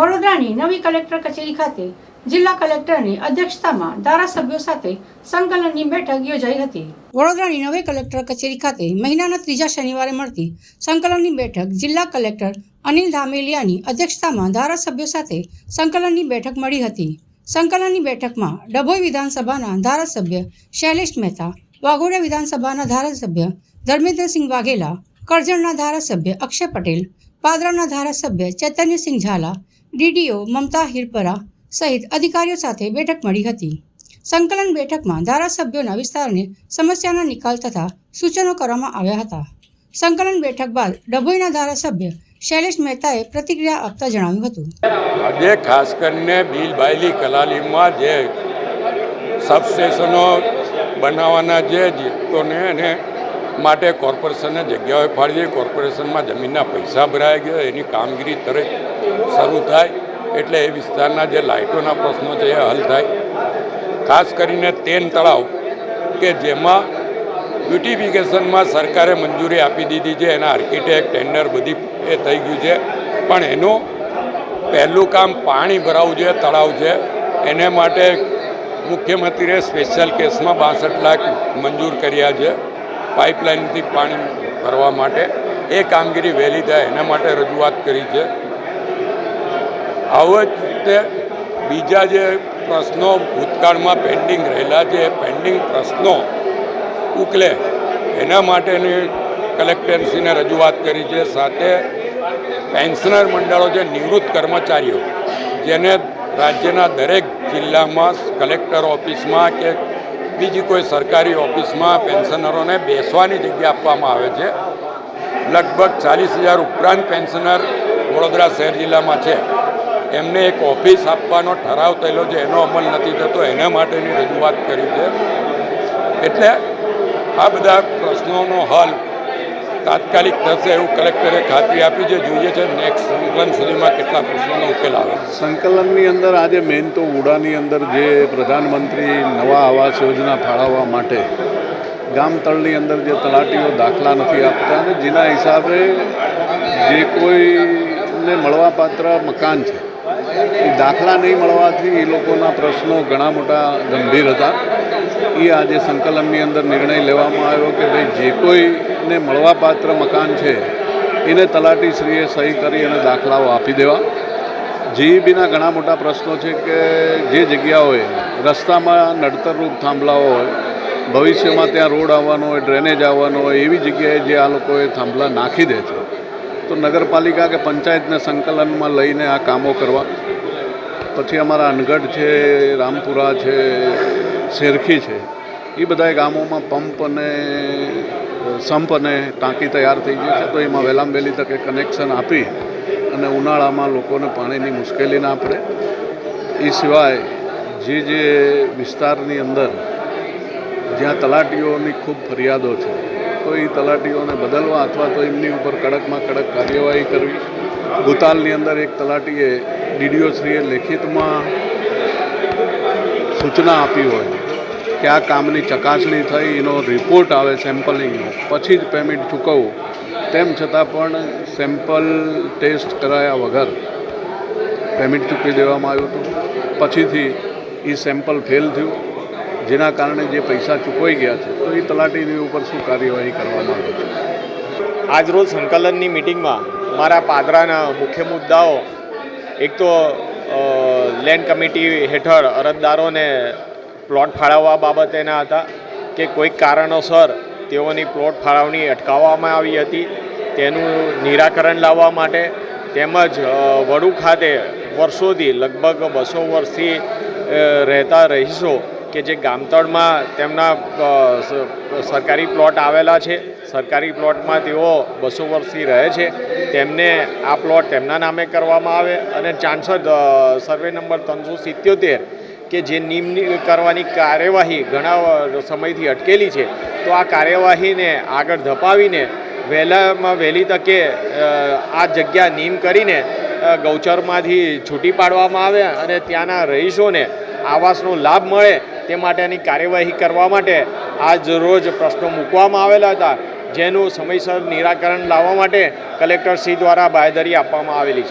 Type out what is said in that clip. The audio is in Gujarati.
વડોદરાની નવી કલેક્ટર કચેરી ખાતે જિલ્લા કલેક્ટરની અધ્યક્ષતામાં ધારાસભ્યો સાથે સંકલનની બેઠક યોજાઈ હતી. વડોદરાની નવી કલેક્ટર કચેરી ખાતે મહિનાના ત્રીજા શનિવારે મળતી સંકલનની બેઠક જિલ્લા કલેક્ટર અનિલ ધામેલિયાની અધ્યક્ષતામાં ધારાસભ્યો સાથે સંકલનની બેઠક મળી હતી. સંકલનની બેઠકમાં ડભોઈ વિધાનસભાના ધારાસભ્ય શૈલેષ મહેતા, વાઘોડિયા વિધાનસભાના ધારાસભ્ય ધર્મેન્દ્રસિંહ વાઘેલા, કરજણના ધારાસભ્ય અક્ષય પટેલ, પાદરાના ધારાસભ્ય Chaitanyasinh Jhala D D O Mamta Hirpara સહિત અધિકારીઓ સાથે બેઠક મળી હતી. સંકલન બેઠકમાં ધારાસભ્યોના વિસ્તારને સમસ્યાના નિકાલ તથા સૂચનો કરવામાં આવ્યા હતા. સંકલન બેઠક બાદ ડભોઈના ધારાસભ્ય શૈલેષ મહેતાએ પ્રતિક્રિયા આપતા જણાવ્યું હતું. આજે ખાસ કરીને ભીલભાઈલી કલાલીમાં જે સબસ્ટેશનો બનાવવાના જે જીતોને એને માટે કોર્પોરેશનને જગ્યાઓ ફાળવી કોર્પોરેશનમાં જમીનના પૈસા ભરાઈ ગયા, એની કામગીરી તરત શરૂ થાય, એટલે એ વિસ્તારના જે લાઇટોના પ્રશ્નો છે એ હલ થાય. ખાસ કરીને તેન તળાવ, કે જેમાં બ્યુટિફિકેશનમાં સરકારે મંજૂરી આપી દીધી છે, એના આર્કિટેક્ટ, ટેન્ડર બધી એ થઈ ગયું છે. પણ એનું પહેલું કામ પાણી ભરાવું છે, તળાવ છે. એને માટે મુખ્યમંત્રીએ સ્પેશિયલ કેસમાં બાસઠ લાખ મંજૂર કર્યા છે. પાઇપલાઇનથી પાણી ભરવા માટે એ કામગીરી વહેલી થાય, એના માટે રજૂઆત કરી છે. આવો જ રીતે બીજા જે પ્રશ્નો ભૂતકાળમાં પેન્ડિંગ રહેલા છે, એ પેન્ડિંગ પ્રશ્નો ઉકલે. એના માટેની કલેક્ટરશ્રીને રજૂઆત કરી છે, સાથે પેન્શનર મંડળો જે નિવૃત્ત કર્મચારીઓ, જેને રાજ્યના દરેક જિલ્લામાં કલેક્ટર ઓફિસમાં કે બીજી કોઈ સરકારી ઓફિસમાં પેન્શનરોને બેસવાની જગ્યા આપવામાં આવે છે. લગભગ ચાલીસ હજાર ઉપરાંત પેન્શનર વડોદરા શહેર જિલ્લામાં છે. એમને એક ઓફિસ આપવાનો ઠરાવ થયેલો છે, એનો અમલ નથી થતો, એના માટેની રજૂઆત કરી છે. એટલે આ બધા પ્રશ્નોનો હલ તાત્કાલિક થશે એવું કલેક્ટરે ખાતરી આપી છે. જોઈએ છે નેક્સ્ટ સંકલન સુધીમાં કેટલા પ્રશ્નોનો ઉકેલ આવે. સંકલનની અંદર આજે મેઇન તો ઉડાની અંદર જે પ્રધાનમંત્રી નવા આવાસ યોજના ફાળવવા માટે ગામ તળની અંદર જે તલાટીઓ દાખલા નથી આપતા અને જેના હિસાબે જે કોઈને મળવાપાત્ર મકાન છે, એ દાખલા નહીં મળવાથી એ લોકોના પ્રશ્નો ઘણા મોટા ગંભીર હતા. એ આજે સંકલનની અંદર નિર્ણય લેવામાં આવ્યો કે ભાઈ જે કોઈને મળવાપાત્ર મકાન છે, એને તલાટીશ્રીએ સહી કરી અને દાખલાઓ આપી દેવા. જીઈબીના ઘણા મોટા પ્રશ્નો છે કે જે જગ્યાઓએ રસ્તામાં નડતરરૂપ થાંભલાઓ હોય, ભવિષ્યમાં ત્યાં રોડ આવવાનો હોય, ડ્રેનેજ આવવાનો હોય, એવી જગ્યાએ જે આ લોકોએ થાંભલા નાખી દે છે. તો નગરપાલિકા કે પંચાયતને સંકલનમાં લઈને આ કામો કરવા. પછી અમારા અનગઢ છે, રામપુરા છે, શેરખી છે, એ બધા ગામોમાં પંપ અને સંપ અને ટાંકી તૈયાર થઈ ગઈ છે, તો એમાં વહેલામ વહેલી તકે કનેક્શન આપી અને ઉનાળામાં લોકોને પાણીની મુશ્કેલી ના પડે. એ સિવાય જે જે વિસ્તારની અંદર જ્યાં તલાટીઓની ખૂબ ફરિયાદો છે, તો એ તલાટીઓને બદલવા અથવા તો એમની ઉપર કડકમાં કડક કાર્યવાહી કરવી. ભૂતાલની અંદર એક તલાટીએ ડીડીઓશ્રીએ લેખિતમાં સૂચના આપી હોય કે આ કામની ચકાસણી થઈ, એનો રિપોર્ટ આવે સેમ્પલિંગનો પછી જ પેમેન્ટ ચૂકવવું તેમ છતાં પણ સેમ્પલ ટેસ્ટ કરાયા વગર પેમેન્ટ ચૂકવી દેવામાં આવ્યું હતું. પછીથી એ સેમ્પલ ફેલ થયું. જેના કારણે જે પૈસા ચૂકવાઈ ગયા છે, તો એ તલાટીની ઉપર શું કાર્યવાહી કરવામાં આવે છે? આજરોજ સંકલનની મિટિંગમાં મારા પાદરાના મુખ્ય મુદ્દાઓ, એક તો લેન્ડ કમિટી હેઠળ અરજદારોને પ્લોટ ફાળવવા બાબતેના હતા કે કોઈક કારણોસર તેઓની પ્લોટ ફાળવણી અટકાવવામાં આવી હતી. તેનું નિરાકરણ લાવવા માટે તેમજ વડુ ખાતે વર્ષોથી, લગભગ બસો વર્ષથી રહેતા રહીશો કે જે ગામતળમાં તેમના સરકારી પ્લોટ આવેલા છે. સરકારી પ્લોટમાં તેઓ બસો વર્ષથી રહે છે. તેમને આ પ્લોટ તેમના નામે કરવામાં આવે અને ચાંસદ સર્વે નંબર ત્રણસો સિત્યોતેર કે જે નિમની કરવાની કાર્યવાહી ઘણા સમયથી અટકેલી છે, તો આ કાર્યવાહીને આગળ ધપાવીને વહેલામાં વહેલી તકે આ જગ્યા નિમ કરીને ગૌચરમાંથી છૂટી પાડવામાં આવે અને ત્યાંના રહીશોને આવાસનો લાભ મળે તે માટેની કાર્યવાહી કરવા માટે આજ રોજ પ્રશ્નો મૂકવામાં આવેલા હતા, જેનું સમયસર નિરાકરણ લાવવા માટે કલેક્ટરશ્રી દ્વારા બાંયધરી આપવામાં આવેલી છે.